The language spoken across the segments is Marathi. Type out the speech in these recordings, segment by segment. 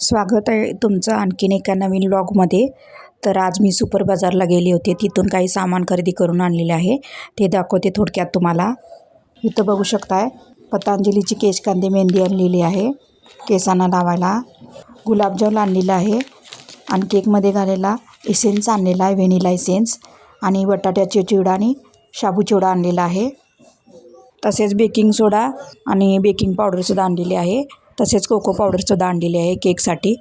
स्वागत आहे तुमचं आणखीन एका नवीन ब्लॉगमध्ये तर आज मी सुपर बाजारला गेले होते. तिथून काही सामान खरेदी करून आणलेले आहे. ते दाखवते थोडक्यात तुम्हाला. इथं बघू शकताय पतंजलीची केशकांदी मेहंदी आणलेली आहे. केसांना लावायला. गुलाबजाम आणलेला आहे. आणि केकमध्ये घालेला इसेन्स आणलेला आहे व्हेनिला इसेन्स आणि बटाट्याची चिवडा आणि शाबू चिवडा आणलेला आहे. तसेच बेकिंग सोडा आणि बेकिंग पावडरसुद्धा आणलेली आहे. तसेच कोको पावडरसुद्धा आणलेली आहे केकसाठी.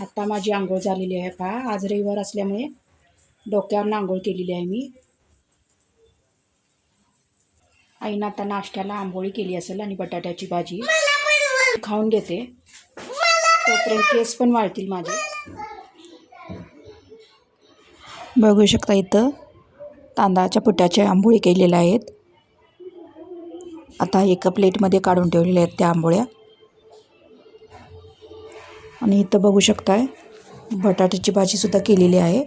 आत्ता माझी आंघोळ झालेली आहे पहा. आज रविवार असल्यामुळे डोक्यावर आंघोळ केलेली आहे मी. आईनं आता नाश्त्याला आंबोळी केली असेल आणि बटाट्याची भाजी खाऊन घेते. तोपर्यंत केस पण वाळतील माझे. बघू शकता इथं तांदळाच्या पिठाच्या आंबोळी केलेल्या आहेत. आता एका प्लेटमध्ये काढून ठेवलेल्या आहेत त्या आंबोळ्या. आणि इथं बघू शकताय बटाट्याची भाजीसुद्धा केलेली आहे.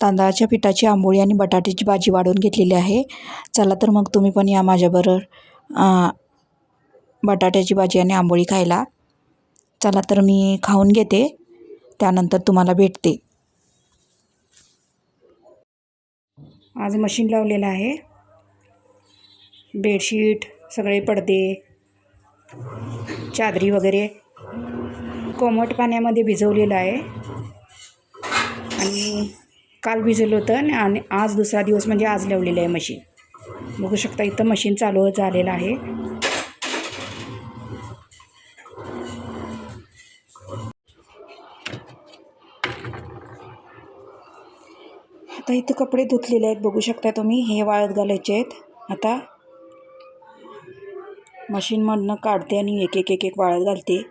तांदळाच्या पिठाची आंबोळी आणि बटाट्याची भाजी वाढून घेतलेली आहे. चला तर मग तुम्ही पण या माझ्याबरोबर बटाट्याची भाजी आणि आंबोळी खायला. चला तर मी खाऊन घेते. त्यानंतर तुम्हाला भेटते. आज मशीन लावलेलं आहे. बेडशीट सगळे पडदे चादरी वगैरे. कोमट पाण्यामध्ये भिजवलेलं आहे. आणि काल भिजवलं होतं आणि आज दुसरा दिवस म्हणजे आज लावलेलं आहे मशीन. बघू शकता इथं मशीन चालू झालेलं आहे. आता इथं कपडे धुतलेले आहेत. बघू शकता तुम्ही हे वाळत घालायचे आहेत. आता मशीनमधनं काढते आणि एक एक एक एक वाळत घालते.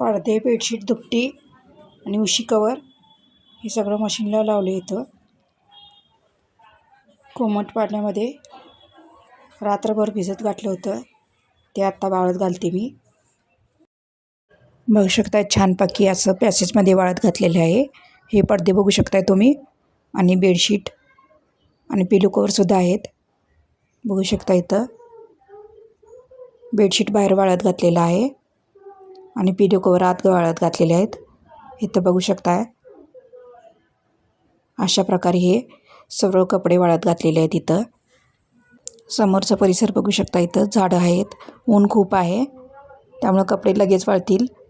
पडदे बेडशीट दुपटी आणि उशी कवर हे सगळं मशीनला लावलं इथं. कोमट पाण्यामध्ये रात्रभर भिजत घातलं होतं. ते आत्ता वाळत घालते मी. बघू शकताय छानपैकी असं पॅसेजमध्ये वाळत घातलेले आहे. हे पडदे बघू शकताय तुम्ही. आणि बेडशीट आणि पिलो कवरसुद्धा आहेत. बघू शकता इथं. बेडशीट बाहेर वाळत घातलेलं आहे. आणि पिलो कवर आत वाळत घातलेले आहेत. इथं बघू शकताय. अशा प्रकारे हे सर्व कपडे वाळत घातलेले आहेत इथं. समोरचा परिसर बघू शकता इथं. झाडं आहेत. ऊन खूप आहे. त्यामुळं कपडे लगेच वाळतील.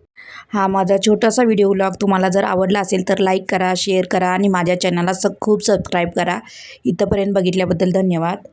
हा माझा छोटासा व्हिडिओ व्लॉग तुम्हाला जर आवडला असेल तर लाईक करा शेअर करा आणि माझ्या चॅनलला स खूप सबस्क्राईब करा. इथंपर्यंत बघितल्याबद्दल धन्यवाद.